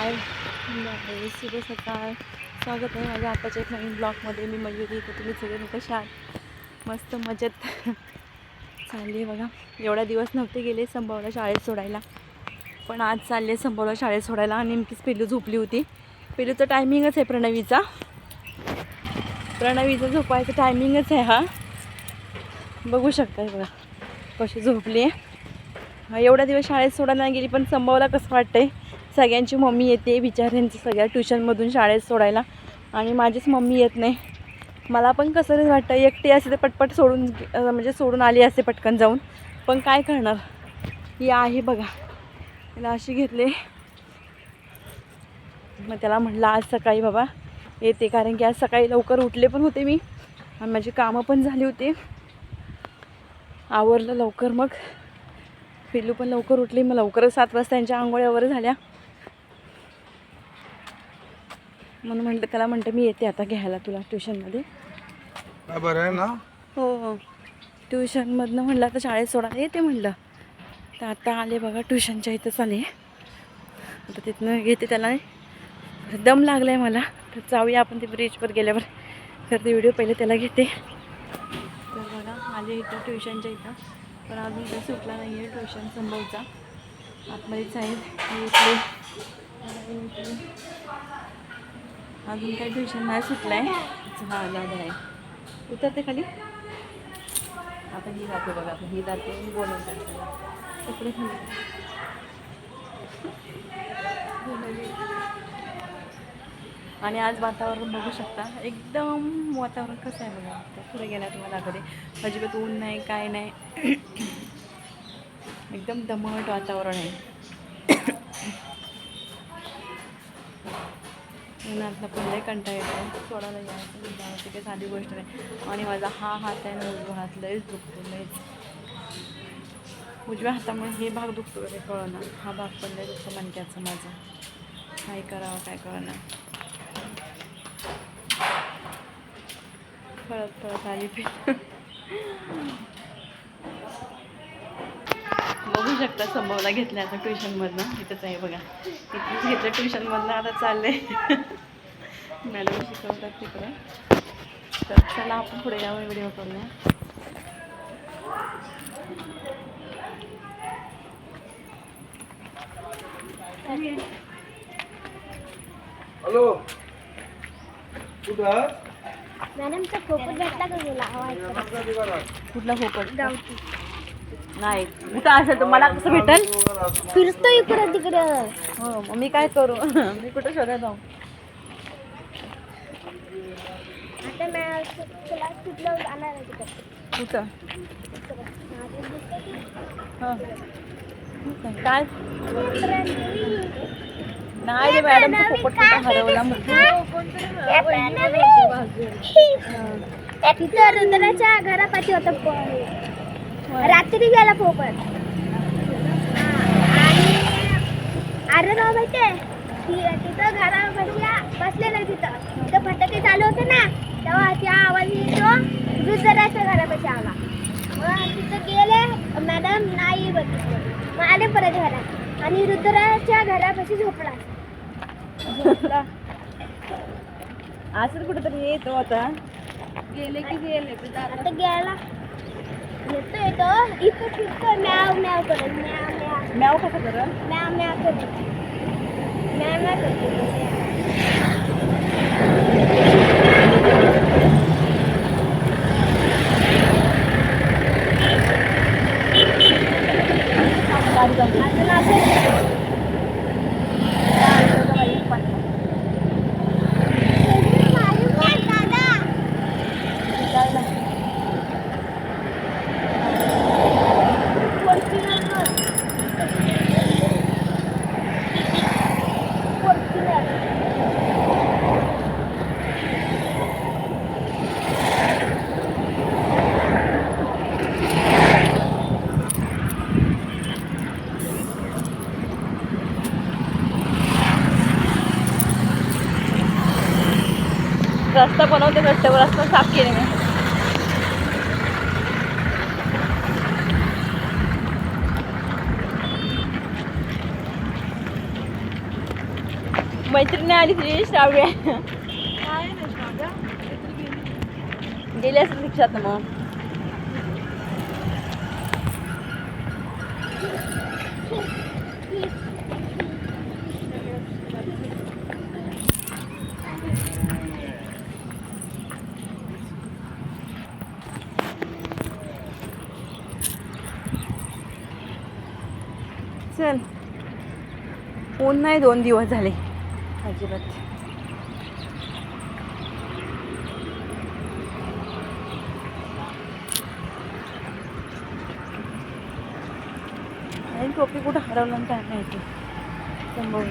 हाय. म्हणजे आहे शुभ सकाळ स्वागत आहे माझ्या आताच्या एक नवीन ब्लॉगमध्ये मी मयुरी तर तुम्ही सगळे कशा आहात मस्त मजेत. चालली आहे बघा. एवढ्या दिवस नव्हते गेले संभवला शाळेत सोडायला. पण आज चालले संभवला शाळेत सोडायला आणि नेमकीच पेलू झोपली होती. पेलूचं टायमिंगच आहे प्रणवीचा. प्रणवीचा झोपायचं टायमिंगच आहे हा. बघू शकता बघा कशी झोपली आहे एवढ्या दिवस शाळेत सोडायला नाही गेली पण संभवला कसं वाटतंय? सगळ्यांची मम्मी येते बिचाऱ्यांची सगळ्या ट्युशनमधून शाळेत सोडायला. आणि माझीच मम्मी येत नाही. मला पण कसं तरी वाटतं एकटी असे ते पटपट सोडून म्हणजे सोडून आली असते पटकन जाऊन. पण काय करणार? ही आहे बघा. तिला अशी घेतले. मग त्याला म्हटलं आज सकाळी बाबा येते कारण की आज सकाळी लवकर उठले पण होते मी. आणि माझी कामं पण झाली होती. आवरलं लवकर मग. पिल्लू पण लवकर उठली. मग लवकरच सात वाजता त्यांच्या आंघोळ्यावर झाल्या. म्हणून म्हटलं त्याला म्हणतं मी येते आता घ्यायला तुला ट्युशनमध्ये. बरं आहे ना? हो हो. ट्युशनमधनं म्हणलं आता शाळेत सोडायला येते म्हणलं तर आता आले बघा ट्युशनच्या इथंच आले. आता तिथनं घेते त्याला. दम लागला आहे मला. तर जाऊया आपण ते ब्रिजवर गेल्यावर. तर ते व्हिडिओ पहिले त्याला घेते. तर बघा आले इथं ट्युशनच्या इथं. पण अजून काही सुटला नाही आहे ट्युशन संभवचा आतमध्येच आहे. अजून काही ट्युशन नाही सुटलं आहे हा दादा आहे. उतरते खाली? आता ही जाते बघा आता ही जाते मी बोलून टाकते. कपडे खाली. आणि आज वातावरण बघू शकता एकदम वातावरण कसं आहे बघा पुढे गेला तुम्हाला कधी अजिबात ऊन नाही काय नाही. एकदम दमट वातावरण आहे. उन्हातनं पण लय कंटाळा येतो. सोडायला यायचं जायचं काही साधी गोष्ट नाही. आणि माझा हा हात आहे ना उजव्या हात लयच दुखतो लयच. उजव्या हातामुळे हे भाग दुखतो हे कळना हा भाग पण लय दुखतो मणक्याचा माझा. काय करावं काय कळणं. फळत फळत आली पण बघू शकता संभवला घेतलं आता ट्युशनमधनं इथंच आहे बघा. इथंच घेतलं ट्युशनमधनं आता चाललंय. मॅडम शिकवतात तिकडं. तर चला आपण पुढे यावं व्हिडिओ करूया. हॅलो. कुठं मॅडमचा फोकस भेटला का तुला? आवाज कुठला फोकट? नाही कुठं असेल तर मला कसं भेटेल? फिरतो इकडं तिकडं. हो मग मी काय करू? मी कुठं शोधायला जाऊ? आता मॅ तुला कुठलं जाणार आहे तिकडं कुठं? हां. काय? नाही रे मॅडम तो पोपट कुठं हरवला तिथं रुद्राच्या घरापाशी होतं. पोपट. रात्री गेला पोपट आणि अरे राव माहितीये ति- तिथं घरापाशी आ- बसलेलं तिथं. तिथं फटाके चालू होते ना तेव्हा त्या आवाज येतो रुद्राच्या घरापाशी आला. मग तिथं गेले मॅडम नाही बघितलं. मग आले परत घरात. आणि रुद्राच्या घरापाशी झोपला. झोपला. असं कुठंतरी येतो आता. गेले की गेले आता गेला. येतो येतो इथं फिरतो म्याव म्याव करत म्याव म्याव म्याव कसं करत म्याव म्याव करत म्याव म्याव करतो गाडी रस्ता बनवते रस्त्यावर रस्ता साफ केले मी. मैत्रिणी आली तुझी श्राव्य. गेली असेल रिक्षात मग. चल. ऊन नाही दोन दिवस झाले. अजिबात. आणि टोपी कुठं हरवलं काय माहिती. संभव